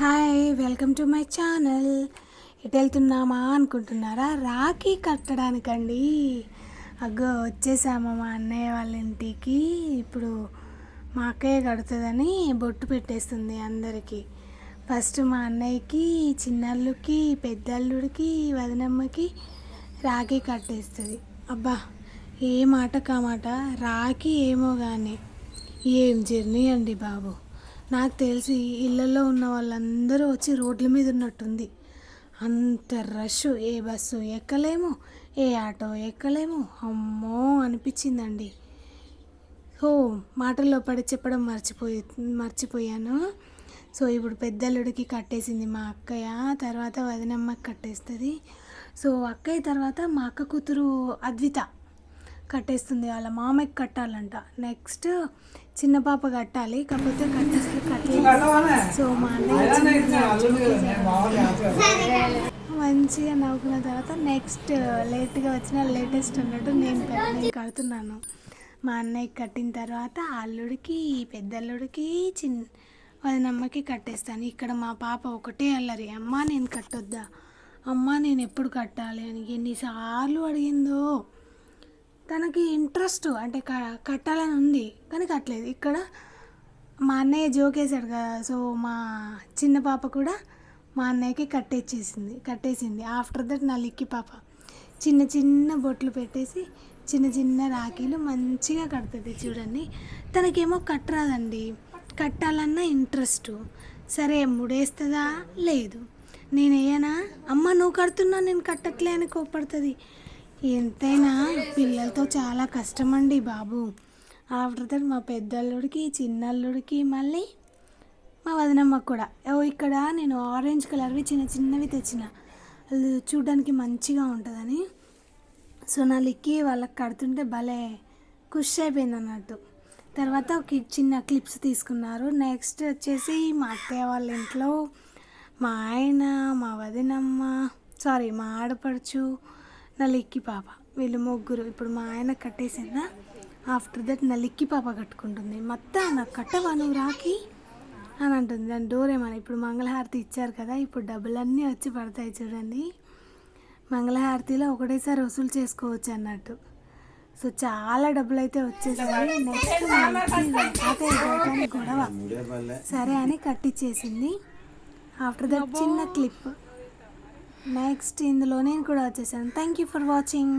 Hi welcome to my channel ఎటు వెళ్తున్నామా అనుకుంటున్నారా? రాఖీ కట్టడానికండి. అగ్గో వచ్చేసాము మా అన్నయ్య వాళ్ళ ఇంటికి. ఇప్పుడు మా అక్కయ్య కడుతుందని బొట్టు పెట్టేస్తుంది అందరికీ. ఫస్ట్ మా అన్నయ్యకి చిన్నల్లుకి పెద్దల్లుడికి వదినమ్మకి రాఖీ కట్టేస్తుంది. అబ్బా ఏ మాట? కామాట రాఖీ ఏమో కానీ ఏం జర్నీ అండి బాబు. నాకు తెలిసి ఇళ్ళల్లో ఉన్న వాళ్ళందరూ వచ్చి రోడ్ల మీద ఉన్నట్టుంది. అంత రష్ ఏ బస్సు ఎక్కలేము ఏ ఆటో ఎక్కలేము. అమ్మో అనిపించిందండి. ఓ మాటల్లో పడి చెప్పడం మర్చిపోయి మర్చిపోయాను. సో ఇప్పుడు పెద్దల్లుడికి కట్టేసింది మా అక్కయ్య తర్వాత వదినమ్మకి కట్టేస్తుంది. సో అక్కయ్య తర్వాత మా అక్క కూతురు అద్విత. కట్టేస్తుంది వాళ్ళ మామయ్యకి కట్టాలంట. నెక్స్ట్ చిన్న పాప కట్టాలి కాకపోతే కట్టేస్తే కట్టలేదు సో మా అన్నయ్య మంచిగా నవ్వుకున్న తర్వాత నెక్స్ట్ లేట్గా వచ్చిన లేటెస్ట్ అన్నట్టు నేను నేను కడుతున్నాను. మా అన్నయ్యకి కట్టిన తర్వాత అల్లుడికి పెద్దల్లుడికి చిన్న వదినమ్మకి కట్టేస్తాను. ఇక్కడ మా పాప ఒకటే అల్లరి అమ్మ నేను కట్టొద్దా? అమ్మ నేను ఎప్పుడు కట్టాలి? అని ఎన్నిసార్లు అడిగిందో. తనకి ఇంట్రెస్ట్ అంటే క- కట్టాలని ఉంది. కానీ కట్టలేదు. ఇక్కడ మా అన్నయ్య జోకేశాడు కదా. సో మా చిన్న పాప కూడా మా అన్నయ్యకి కట్టేసేసింది కట్టేసింది. ఆఫ్టర్ దట్ నా లిక్కి పాప చిన్న చిన్న బొట్లు పెట్టేసి చిన్న చిన్న రాఖీలు మంచిగా కడుతుంది చూడండి. తనకేమో కట్టరాదండి. కట్టాలన్న ఇంట్రెస్ట్ సరే ముడేస్తుందా? లేదు. నేను వేయనా? అమ్మ నువ్వు కడుతున్నా నేను కట్టట్లే అని కోపడుతుంది ఎంతైనా పిల్లలతో చాలా కష్టం అండి బాబు. ఆఫ్టర్ దట్ మా పెద్దల్లుడికి చిన్నల్లుడికి మళ్ళీ మా వదినమ్మకు కూడా. ఓ ఇక్కడ నేను ఆరెంజ్ కలర్వి చిన్న చిన్నవి తెచ్చిన. చూడడానికి మంచిగా ఉంటుందని. సో నా లిక్కి వాళ్ళకి కడుతుంటే భలే ఖుషి అయిపోయింది అన్నట్టు. తర్వాత ఒక చిన్న క్లిప్స్ తీసుకున్నారు. నెక్స్ట్ వచ్చేసి మా అత్తయ్య వాళ్ళ ఇంట్లో మా ఆయన మా వదినమ్మ సారీ మా ఆడపడుచు నా లిక్కి పాప. వీళ్ళు ముగ్గురు. ఇప్పుడు మా ఆయన కట్టేసిందా? ఆఫ్టర్ దట్ నా లిక్కి పాప కట్టుకుంటుంది. మొత్తం నాకు కట్టవా నువ్వు రాకి అని అంటుంది. దాని డోర్ ఏమన్నా ఇప్పుడు మంగళహారతి ఇచ్చారు కదా ఇప్పుడు డబ్బులన్నీ వచ్చి పడతాయి చూడండి. మంగళహారతిలో ఒకటేసారి వసూలు చేసుకోవచ్చు అన్నట్టు. సో చాలా డబ్బులు అయితే వచ్చేసాయి నెక్స్ట్ గొడవ. సరే అని కట్టించేసింది ఆఫ్టర్ దట్ చిన్న క్లిప్. నెక్స్ట్ ఇందులో నేను కూడా వచ్చేసాను. Thank you for watching